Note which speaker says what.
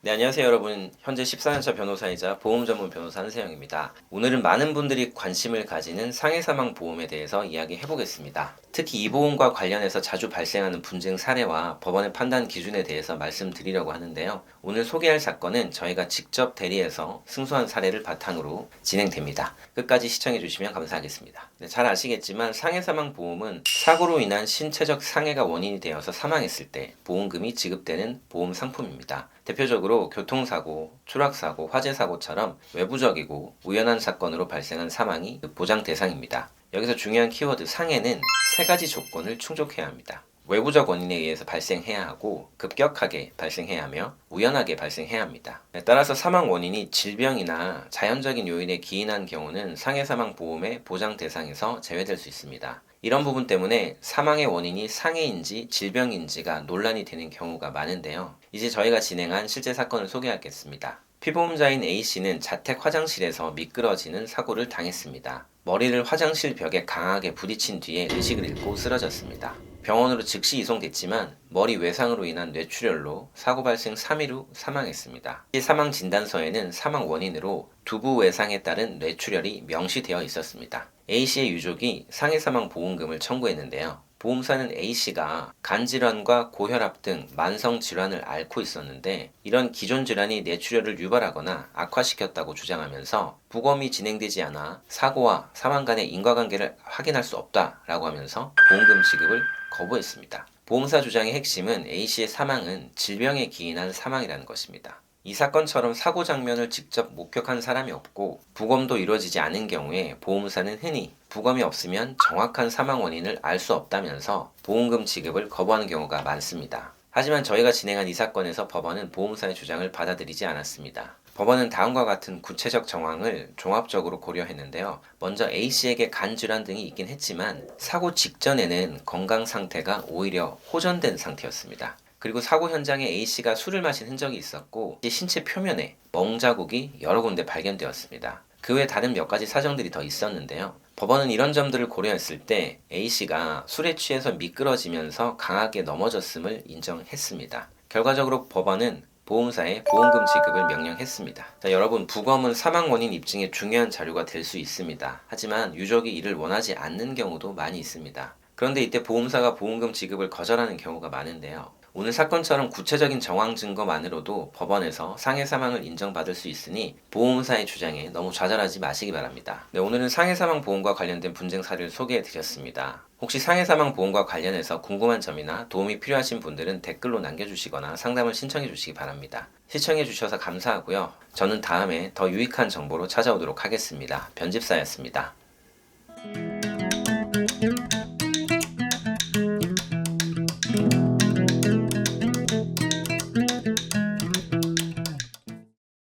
Speaker 1: 네, 안녕하세요 여러분. 현재 14년차 변호사이자 보험 전문 변호사 한세영입니다. 오늘은 많은 분들이 관심을 가지는 상해사망 보험에 대해서 이야기해 보겠습니다. 특히 이 보험과 관련해서 자주 발생하는 분쟁 사례와 법원의 판단 기준에 대해서 말씀드리려고 하는데요. 오늘 소개할 사건은 저희가 직접 대리해서 승소한 사례를 바탕으로 진행됩니다. 끝까지 시청해 주시면 감사하겠습니다. 네, 잘 아시겠지만 상해사망 보험은 사고로 인한 신체적 상해가 원인이 되어서 사망했을 때 보험금이 지급되는 보험 상품입니다. 대표적으로 교통사고, 추락사고, 화재사고처럼 외부적이고 우연한 사건으로 발생한 사망이 그 보장 대상입니다. 여기서 중요한 키워드 상해는 세 가지 조건을 충족해야 합니다. 외부적 원인에 의해서 발생해야 하고 급격하게 발생해야 하며 우연하게 발생해야 합니다. 네, 따라서 사망 원인이 질병이나 자연적인 요인에 기인한 경우는 상해 사망 보험의 보장 대상에서 제외될 수 있습니다. 이런 부분 때문에 사망의 원인이 상해인지 질병인지가 논란이 되는 경우가 많은데요. 이제 저희가 진행한 실제 사건을 소개하겠습니다. 피보험자인 A씨는 자택 화장실에서 미끄러지는 사고를 당했습니다. 머리를 화장실 벽에 강하게 부딪힌 뒤에 의식을 잃고 쓰러졌습니다. 병원으로 즉시 이송됐지만 머리 외상으로 인한 뇌출혈로 사고 발생 3일 후 사망했습니다. 이 사망 진단서에는 사망 원인으로 두부 외상에 따른 뇌출혈이 명시되어 있었습니다. A씨의 유족이 상해 사망 보험금을 청구했는데요. 보험사는 A씨가 간질환과 고혈압 등 만성 질환을 앓고 있었는데 이런 기존 질환이 뇌출혈을 유발하거나 악화시켰다고 주장하면서 부검이 진행되지 않아 사고와 사망 간의 인과관계를 확인할 수 없다라고 하면서 보험금 지급을 거부했습니다. 보험사 주장의 핵심은 A씨의 사망은 질병에 기인한 사망이라는 것입니다. 이 사건처럼 사고 장면을 직접 목격한 사람이 없고 부검도 이루어지지 않은 경우에 보험사는 흔히 부검이 없으면 정확한 사망 원인을 알 수 없다면서 보험금 지급을 거부하는 경우가 많습니다. 하지만 저희가 진행한 이 사건에서 법원은 보험사의 주장을 받아들이지 않았습니다. 법원은 다음과 같은 구체적 정황을 종합적으로 고려했는데요. 먼저 A씨에게 간 질환 등이 있긴 했지만 사고 직전에는 건강 상태가 오히려 호전된 상태였습니다. 그리고 사고 현장에 A씨가 술을 마신 흔적이 있었고 신체 표면에 멍 자국이 여러 군데 발견되었습니다. 그 외 다른 몇 가지 사정들이 더 있었는데요. 법원은 이런 점들을 고려했을 때 A씨가 술에 취해서 미끄러지면서 강하게 넘어졌음을 인정했습니다. 결과적으로 법원은 보험사에 보험금 지급을 명령했습니다. 자, 여러분, 부검은 사망 원인 입증에 중요한 자료가 될 수 있습니다. 하지만 유족이 이를 원하지 않는 경우도 많이 있습니다. 그런데 이때 보험사가 보험금 지급을 거절하는 경우가 많은데요. 오늘 사건처럼 구체적인 정황 증거만으로도 법원에서 상해 사망을 인정받을 수 있으니 보험사의 주장에 너무 좌절하지 마시기 바랍니다. 네, 오늘은 상해 사망 보험과 관련된 분쟁 사례를 소개해 드렸습니다. 혹시 상해 사망 보험과 관련해서 궁금한 점이나 도움이 필요하신 분들은 댓글로 남겨주시거나 상담을 신청해 주시기 바랍니다. 시청해 주셔서 감사하고요. 저는 다음에 더 유익한 정보로 찾아오도록 하겠습니다. 변집사였습니다.